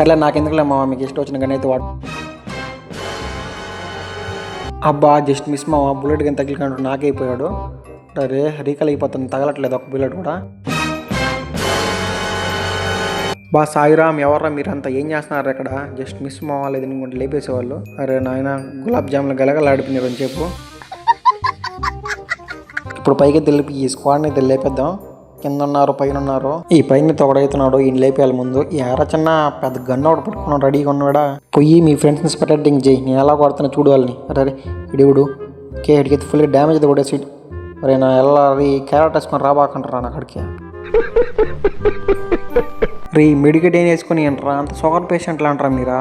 సర్లే నాకెందుకులే మామ మీకు ఇష్టం వచ్చిన గన్ అయితే వాడు. అబ్బా జస్ట్ మిస్ మామ బుల్లెట్ కానీ తగిలికంటూ నాకైపోయాడు అరే రీకల్ అయిపోతుంది తగలట్లేదు ఒక బుల్లెట్ కూడా. బా సాయిరామ్ ఎవర్రా మీరంతా? ఏం చేస్తున్నారు ఇక్కడ? జస్ట్ మిస్ మావాలేదు ఇంకోటి లేపేసేవాళ్ళు. అరే నాయన గులాబ్ జాములు గలగలాడిపోయినారు అని చెప్పు. ఇప్పుడు పైకి తెలిపి ఈ స్క్వాడ్ని అయితే లేపేద్దాం. కింద ఉన్నారు పైన ఉన్నారు ఈ పైన తొగడైతున్నాడు ఈయన లేపేయాలి ముందు. ఎరా చిన్న పెద్ద గన్ను ఒకటి పట్టుకున్నాడు రెడీగా ఉన్నాడా? పోయి మీ ఫ్రెండ్స్ని స్పెట్టింగ్ చేయి. నేను ఎలా కొడుతున్నా చూడు వాళ్ళని. అరే ఇడివుడు కే ఇడికి ఫుల్ డ్యామేజ్ కొట్టేసి అరే నా ఎలా క్యారెట్ వేసుకొని రాబాకంటారా నా అక్కడికి రీ మెడికేట్ ఏం వేసుకొని అంటారా అంత షుగర్ పేషెంట్లు అంటారా మీరా?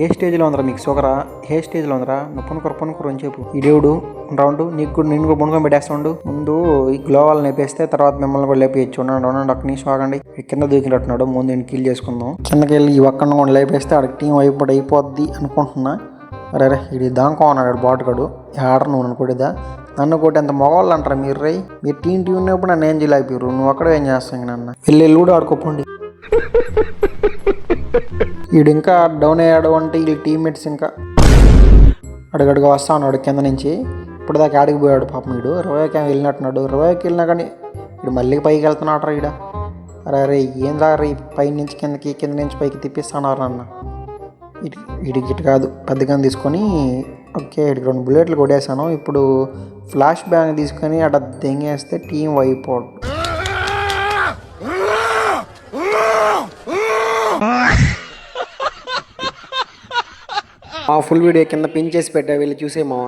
ఏ స్టేజ్లో ఉందరా మీకు షుగరా ఏ స్టేజ్లో ఉందరా? నువ్వు పనుకోరు పనుకోరు అని చెప్పు. ఇడేవుడు రౌండ్ నీకు కూడా నేను కూడా పనుకొని పెట్టేస్తుండు ముందు ఈ గ్లోవాల్ లేపేస్తే తర్వాత మిమ్మల్ని కూడా లేపేయచ్చు. ఉండండి ఉండండి ఒక్క నిమిషం ఆగండి. కింద దూకినట్టున్నాడు. ముందు నేను కిల్ చేసుకుందాం. కిందకి వెళ్ళి ఈ ఒక్కడిని కూడా లేపేస్తే ఆడికి టీం అయిపోయి అయిపోద్ది అనుకుంటున్నా. అరే రే ఇది దాంకో అన్నాడు బాటుగాడు ఆర్డర్ నువ్వు అనుకోడేదా నన్ను కొట్టి అంత మగవాళ్ళు అంటారా మీరు రై మీరు టీం టీం ఉన్నప్పుడు నన్ను ఏం చేయలేకపోయారు? నువ్వు అక్కడ ఏం చేస్తావు ఇంక నన్ను? వెళ్ళి లూడో ఆడుకోపోండి. ఇంకా డౌన్ అయ్యాడు అంటే వీళ్ళ టీమ్మేట్స్ ఇంకా. అడుగడుగు వస్తా ఉన్నాడు కింద నుంచి. ఇప్పుడు దాకా ఆడికి పోయాడు పాపం వీడు. ఇరవైకి వెళ్ళినట్టున్నాడు. ఇరవైకి వెళ్ళినా కానీ వీడు మళ్ళీ పైకి వెళ్తున్నాడు రా ఈడ. అరే అరే ఏం రా రే పై నుంచి కిందకి కింద నుంచి పైకి తిప్పిస్తున్నారు అన్న. ఇటు ఇటు కాదు పెద్దగా తీసుకొని ఓకే ఇటు రెండు బుల్లెట్లు కొట్టేశాను. ఇప్పుడు ఫ్లాష్ బ్యాంగ్ తీసుకొని అక్కడ దెంగేస్తే టీం అయిపోడు ఆ ఫుల్ వీడియో కింద పిన్ చేసి పెట్టా వీళ్ళు చూసేమో